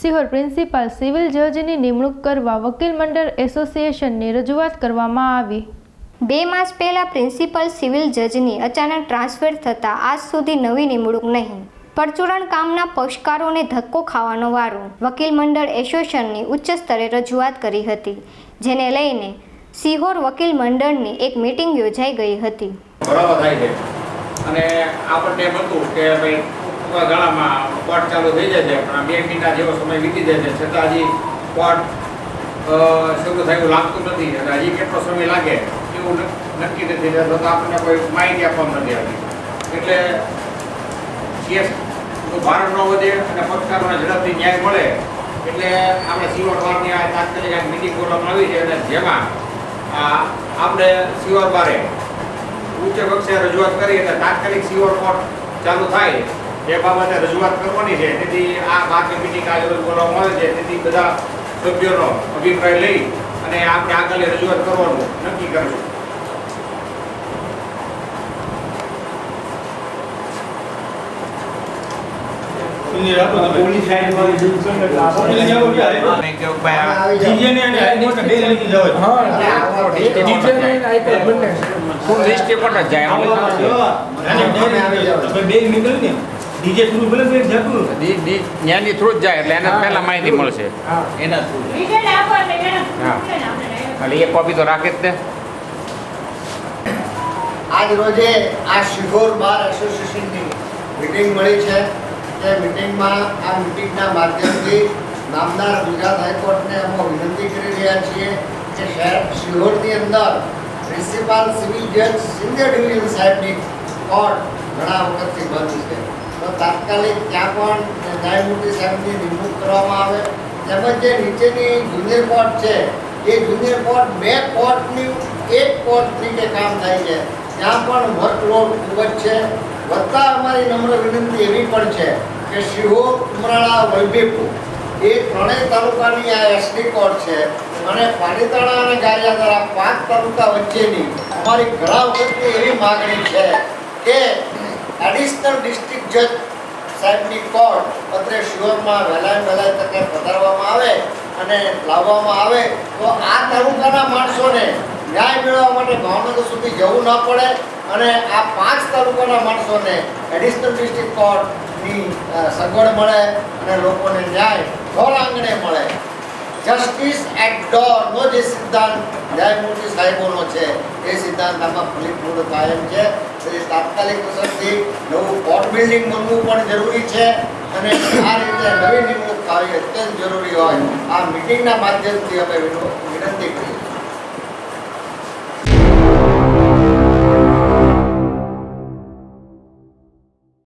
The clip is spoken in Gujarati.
સિહોર પ્રિન્સિપાલ સિવિલ જજની નિમણૂક કરવા વકીલ મંડળ એસોસિએશનની રજૂઆત કરવામાં આવી. બે માસ પહેલા પ્રિન્સિપલ સિવિલ જજની અચાનક ટ્રાન્સફર થતાં આજ સુધી નવી નિમણૂક નહીં. પરચુરણ કામના પક્ષકારોને ધક્કો ખાવાનો વારો વકીલ મંડળ એસોસિએશનની ઉચ્ચ સ્તરે રજૂઆત કરી હતી જેને લઈને સિહોર વકીલ મંડળની એક મિટિંગ યોજાઈ ગઈ હતી. બરાબર થાય છે. અને આપણને એમ હતું કે ભાઈ ગાળામાં કોર્ટ ચાલુ થઈ જાય છે, પણ બે મહિના જેવો સમય વીતી જાય છે. છતાં હજી કોર્ટ શરૂ થયું લાગતું નથી અને હજી કેટલો સમય લાગે એવું નક્કી નથી રહેતું તો આપણને કોઈ માહિતી આપવામાં નથી આવી એટલે કેસ ભાર ન વધે અને પક્ષકારોને ઝડપથી ન્યાય મળે. એટલે આપણે સિવર બારની આ તાત્કાલિક આ મિટિંગ બોલાવવામાં આવી છે અને જેમાં આપણે સિવર બારે ઉચ્ચ કક્ષાએ રજૂઆત કરી અને તાત્કાલિક સિવર કોર્ટ ચાલુ થાય. એ બાબતે રજૂઆત કરવાની છે. તેથી આ બાકી મિટિંગ આજે બોલાવવામાં આવે છે. તેથી બધા સભ્યોનો અભિપ્રાય લઈ અને આપણે આગળ રજૂઆત કરવાનું નક્કી કરશું. જ જો. બે નીકળો ને DJ થ્રુ ભલે બે ડી ન્યાની થ્રુ જ જાય એટલે એના પહેલા માહિતી મળશે. એના થ્રુ હા. એટલે એ કોપી તો રાખે જ ને. આજ રોજે આ શિહોર બાર એસોસિએશનની મિટિંગ મળી છે. તે મિટિંગમાં આ મિટિંગના માધ્યમથી નામદાર ગુજરાત હાઈકોર્ટને અમે વિનંતી કરી રહ્યા છીએ કે શહેર શિહોરની અંદર પ્રિન્સિપાલ સિવિલ જજ સિનિયર ડિવિઝન સાહેબની કોર્ટ ઘણા વખતથી બંધ છે. તો તાત્કાલિક ત્યાં પણ ન્યાયમૂર્તિ સાહેબની નિમણૂક કરવામાં આવે. તેમજ જે નીચેની જુનિયર કોર્ટ છે, એ જુનિયર કોર્ટ બે કોર્ટની એક કોર્ટ તરીકે કામ થાય છે. ત્યાં પણ વર્કલોડ ખૂબ જ છે. વધતા અમારી નમ્ર વિનંતી એવી પણ છે કે શિહોર ઉમરાળા, વૈભીપુર, એ ત્રણેય તાલુકાની આ એસટી કોર્ટ છે. અને પાલીતાણા અને ગારિયાધાર પાંચ તાલુકા વચ્ચેની અમારી ઘણા વખતની એવી માગણી છે કે એડિશનલ ડિસ્ટ્રિક્ટ જજ સાહેબની કોર્ટ અત્રે શિહોરમાં વહેલા વહેલા તકે વધારવામાં આવે અને લાવવામાં આવે, તો આ તાલુકાના માણસોને ન્યાય મેળવવા માટે ભાવનગર સુધી જવું ન પડે અને આ પાંચ તાલુકાના માણસોને એડિશનલ ડિસ્ટ્રિક્ટ કોર્ટની સગવડ મળે અને લોકોને ન્યાય ઘર આંગણે મળે. જસ્ટિસ એટ ડોરનો જે સિદ્ધાંત ન્યાયમૂર્તિ સાહેબોનો છે, એ સિદ્ધાંત આમાં ફલીભૂત કાયમ છે. તેથી તાત્કાલિક અસરથી નવું કોર્ટ બિલ્ડિંગ બનવું પણ જરૂરી છે અને આ રીતે નવી નિમણૂક થવી અત્યંત જરૂરી હોય. આ મિટિંગના માધ્યમથી અમે વિનો- વિનંતી કરીએ